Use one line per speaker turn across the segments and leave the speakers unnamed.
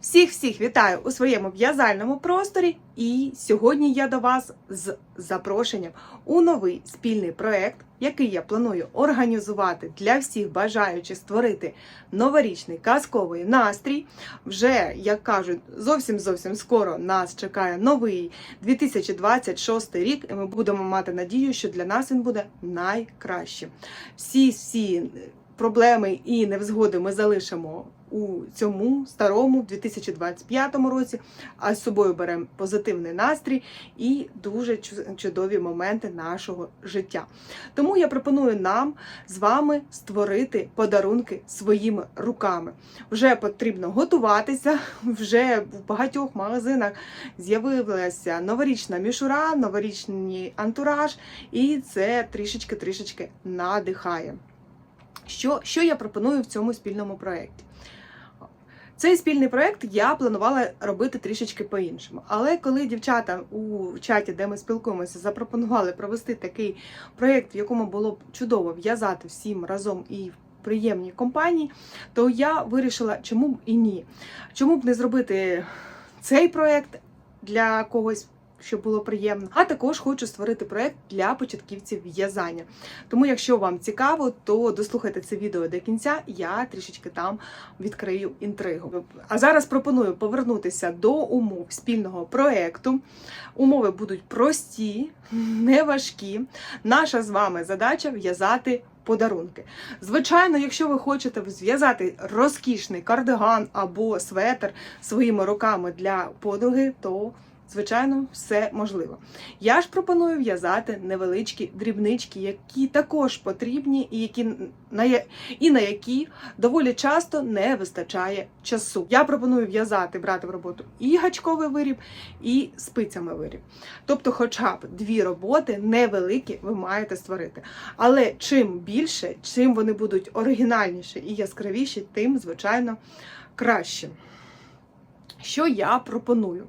Всіх всіх вітаю у своєму в'язальному просторі. І сьогодні я до вас з запрошенням у новий спільний проект, який я планую організувати для всіх бажаючих створити новорічний казковий настрій. Вже як кажуть, зовсім зовсім скоро нас чекає новий 2026 рік, і ми будемо мати надію, що для нас він буде найкращим. Всі всі проблеми і невзгоди ми залишимо у цьому старому 2025 році, а з собою беремо позитивний настрій і дуже чудові моменти нашого життя. Тому я пропоную нам з вами створити подарунки своїми руками. Вже потрібно готуватися. Вже в багатьох магазинах з'явилася новорічна мішура, новорічний антураж, і це трішечки-трішечки надихає. Що, що я пропоную в цьому спільному проєкті? Цей спільний проект я планувала робити трішечки по-іншому. Але коли дівчата у чаті, де ми спілкуємося, запропонували провести такий проєкт, в якому було б чудово в'язати всім разом і в приємній компанії, то я вирішила, чому б і ні. Чому б не зробити цей проект для когось. Щоб було приємно, а також хочу створити проект для початківців в'язання. Тому, якщо вам цікаво, то дослухайте це відео до кінця. Я трішечки там відкрию інтригу. А зараз пропоную повернутися до умов спільного проекту. Умови будуть прості, не важкі. Наша з вами задача в'язати. Подарунки. Звичайно, якщо ви хочете зв'язати розкішний кардиган або светр своїми руками для подруги, то звичайно все можливо. Я ж пропоную в'язати невеличкі дрібнички, які також потрібні, і які на і на які доволі часто не вистачає часу. Я пропоную в'язати, брати в роботу і гачковий виріб, і спицями виріб. Тобто, хоча б дві роботи невеликі ви маєте створити. Але чим більше, чим вони будуть оригінальніші і яскравіші, тим, звичайно, краще. Що я пропоную?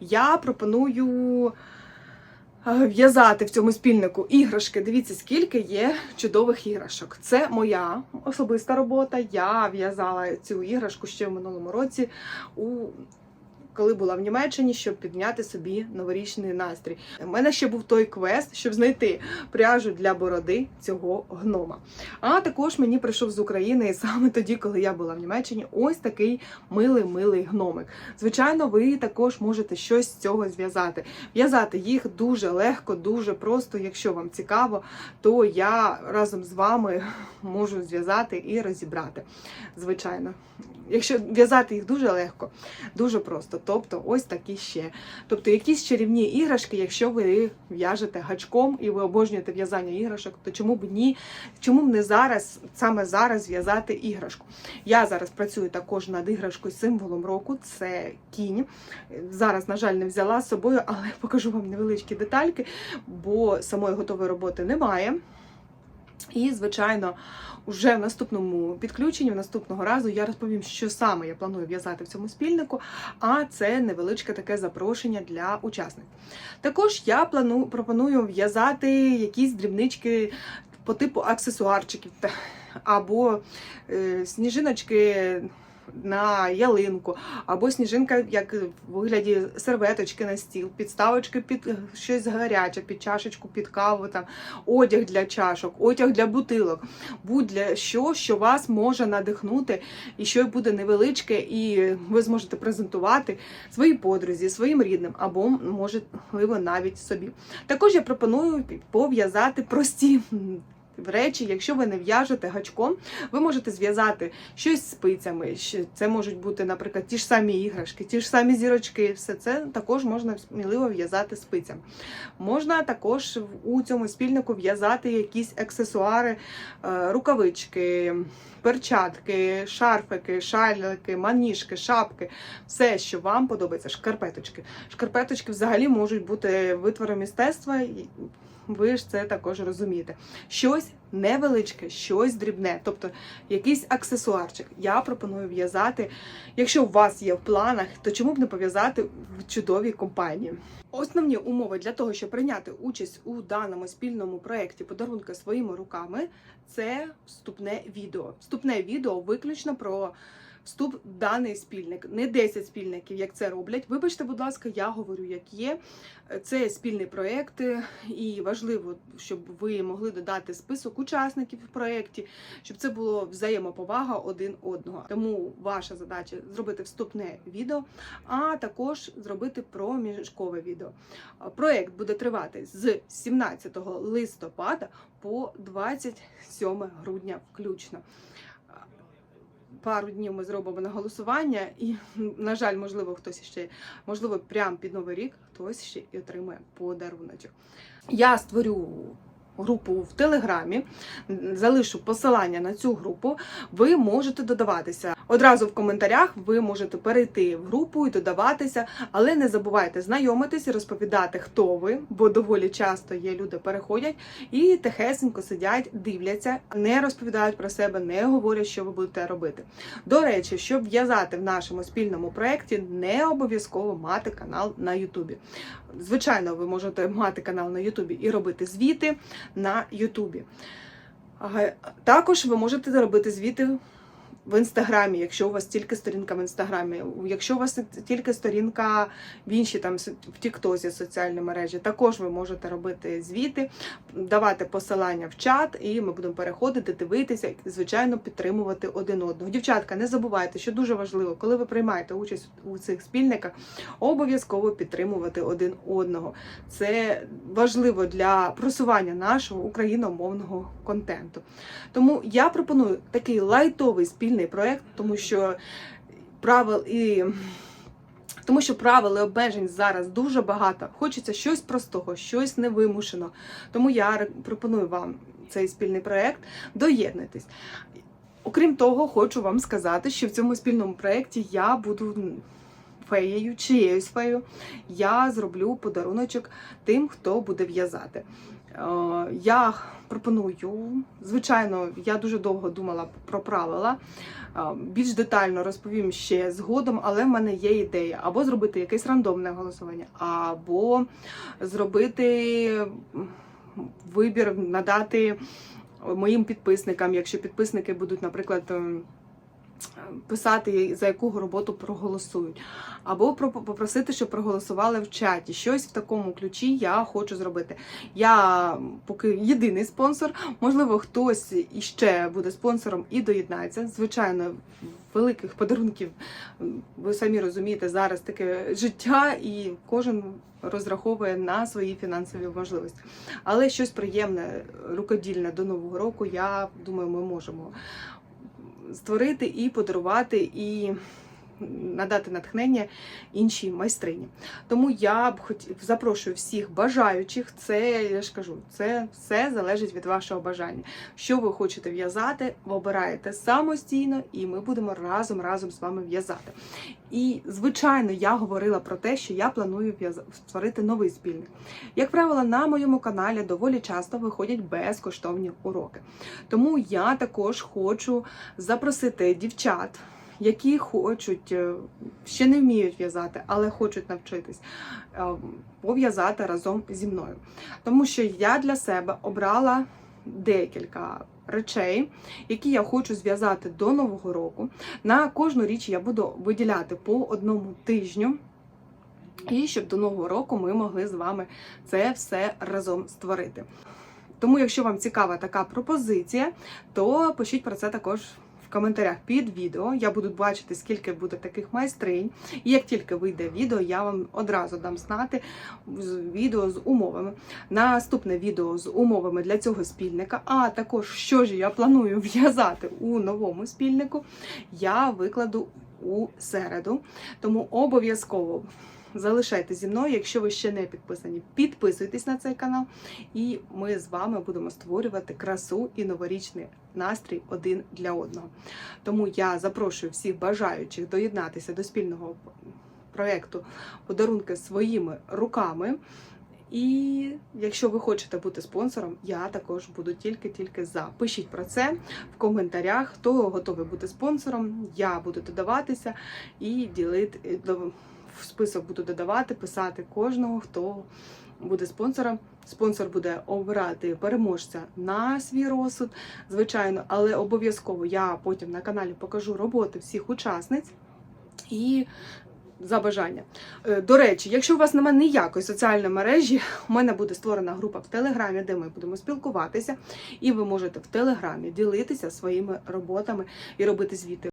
Я пропоную е, в'язати в цьому спільнику іграшки. Дивіться, скільки є чудових іграшок. Це моя особиста робота. Я в'язала цю іграшку ще в минулому році, у коли була в Німеччині, щоб підняти собі новорічний настрій. У мене ще був той квест, щоб знайти пряжу для бороди цього гнома. А також мені прийшов з України і саме тоді, коли я була в Німеччині, ось такий милий милий гномик. Звичайно, ви також можете щось з цього зв'язати. В'язати їх дуже легко, дуже просто. Якщо вам цікаво, то я разом з вами можу зв'язати і розібрати. Звичайно. Якщо в'язати їх дуже легко, дуже просто. Тобто, ось такі ще. Тобто, якісь чарівні іграшки, якщо ви в'яжете гачком і ви обожнюєте в'язання іграшок, то чому б ні? Чому б не зараз, саме зараз зв'язати іграшку? Я зараз працюю також над іграшкою символом року. Це кінь. Зараз, на жаль, не взяла з собою, але покажу вам невеличкі детальки, бо самої готової роботи немає. І, звичайно, вже в наступному підключенні, в наступного разу я розповім, що саме я планую в'язати в цьому спільнику, а це невеличке таке запрошення для учасників. Також я плану, пропоную в'язати якісь дрібнички по типу аксесуарчиків або е, сніжиночки на ялинку, або сніжинка, як в вигляді серветочки на стіл, підставочки під е, щось гаряче, під чашечку, під каву, там, одяг для чашок, одяг для бутилок, будь-для що, що вас може надихнути, і що буде невеличке, і ви зможете презентувати своїй подрузі, своїм рідним, або можливо навіть собі. Також я пропоную пов'язати прості. Речі, якщо ви не в'яжете гачком, ви можете зв'язати щось спицями. Це можуть бути, наприклад, ті ж самі іграшки, ті ж самі зірочки. Все це також можна сміливо в'язати спицями. Можна також у цьому спільнику в'язати якісь аксесуари, е, рукавички, перчатки, шарфики, шалики, маніжки, шапки, все, що вам подобається, шкарпеточки. Шкарпеточки взагалі можуть бути витвором мистецтва. Ви ж це також розумієте. Щось невеличке, щось дрібне, тобто якийсь аксесуарчик. Я пропоную в'язати. Якщо у вас є в планах, то чому б не пов'язати в чудовій компанії? Основні умови для того, щоб прийняти участь у даному спільному проєкті подарунки своїми руками, це вступне відео. Вступне відео виключно про вступ даний спільник. Не 10 спільників, як це роблять. Вибачте, будь ласка, я говорю, як є. Це спільний проєкт, і важливо, щоб ви могли додати список учасників в проєкті, щоб це було взаємоповага один одного. Тому ваша задача зробити вступне відео, а також зробити проміжкове відео. Проєкт буде тривати з 17 листопада по 27 грудня включно. Пару днів ми зробимо на голосування, і, на жаль, можливо, хтось ще, можливо, прямо під Новий рік хтось ще і отримає подаруночок. Я створю групу в Телеграмі, залишу посилання на цю групу. Ви можете додаватися. Одразу в коментарях ви можете перейти в групу і додаватися, але не забувайте знайомитись і розповідати, хто ви, бо доволі часто є люди переходять і тихесенько сидять, дивляться, не розповідають про себе, не говорять, що ви будете робити. До речі, щоб в'язати в нашому спільному проєкті, не обов'язково мати канал на Ютубі. Звичайно, ви можете мати канал на Ютубі і робити звіти на Ютубі. Також ви можете робити звіти в інстаграмі, якщо у вас тільки сторінка в інстаграмі, якщо у вас тільки сторінка в іншій там в Тіктозі соціальні мережі, також ви можете робити звіти, давати посилання в чат, і ми будемо переходити, дивитися і, звичайно, підтримувати один одного. Дівчатка, не забувайте, що дуже важливо, коли ви приймаєте участь у цих спільниках, обов'язково підтримувати один одного. Це важливо для просування нашого україномовного контенту. Тому я пропоную такий лайтовий спільний проєкт, тому що правил і. Тому що правил і обмежень зараз дуже багато. Хочеться щось простого, щось невимушено. Тому я пропоную вам цей спільний проєкт. Доєднуйтесь. Окрім того, хочу вам сказати, що в цьому спільному проєкті я буду феєю, чиєюсь феєю. Я зроблю подаруночок тим, хто буде в'язати. Е, Я пропоную, звичайно, я дуже довго думала про правила. Е, Більш детально розповім ще згодом, але в мене є ідея або зробити якесь рандомне голосування, або зробити вибір, надати моїм підписникам, якщо підписники будуть, наприклад, ем, писати, за яку роботу проголосують, або попросити, щоб проголосували в чаті. Щось в такому ключі я хочу зробити. Я поки єдиний спонсор. Можливо, хтось іще буде спонсором і доєднається. Звичайно, великих подарунків, ви самі розумієте, зараз таке життя, і кожен розраховує на свої фінансові можливості. Але щось приємне, рукодільне до нового року, я думаю, ми можемо створити і подарувати, і надати натхнення іншій майстрині. Тому я б хотів запрошую всіх бажаючих. Це я ж кажу, це все залежить від вашого бажання. Що ви хочете в'язати, ви обираєте самостійно, і ми будемо разом разом з вами в'язати. І, звичайно, я говорила про те, що я планую створити новий спільник. Як правило, на моєму каналі доволі часто виходять безкоштовні уроки. Тому я також хочу запросити дівчат. Які хочуть, е, ще не вміють в'язати, але хочуть навчитись е, пов'язати разом зі мною. Тому що я для себе обрала декілька речей, які я хочу зв'язати до Нового року. На кожну річ я буду виділяти по одному тижню. І щоб до нового року ми могли з вами це все разом створити. Тому, якщо вам цікава така пропозиція, то пишіть про це також коментарях під відео. Я буду бачити, скільки буде таких майстринь. І як тільки вийде відео, я вам одразу дам знати відео з умовами. Наступне відео з умовами для цього спільника, а також що ж я планую в'язати у новому спільнику, я викладу у середу. Тому обов'язково. Залишайтеся зі мною, якщо ви ще не підписані, підписуйтесь на цей канал, і ми з вами будемо створювати красу і новорічний настрій один для одного. Тому я запрошую всіх бажаючих доєднатися до спільного проєкту подарунки своїми руками. І якщо ви хочете бути спонсором, я також буду тільки-тільки за. Пишіть про це в коментарях, хто готовий бути спонсором. Я буду додаватися і ділити в список буду додавати, писати кожного, хто буде спонсором. Спонсор буде обирати переможця на свій розсуд, звичайно, але обов'язково я потім на каналі покажу роботи всіх учасниць і за бажання. Е, До речі, якщо у вас немає ніякої соціальної мережі, у мене буде створена група в Телеграмі, де ми будемо спілкуватися, і ви можете в Телеграмі ділитися своїми роботами і робити звіти.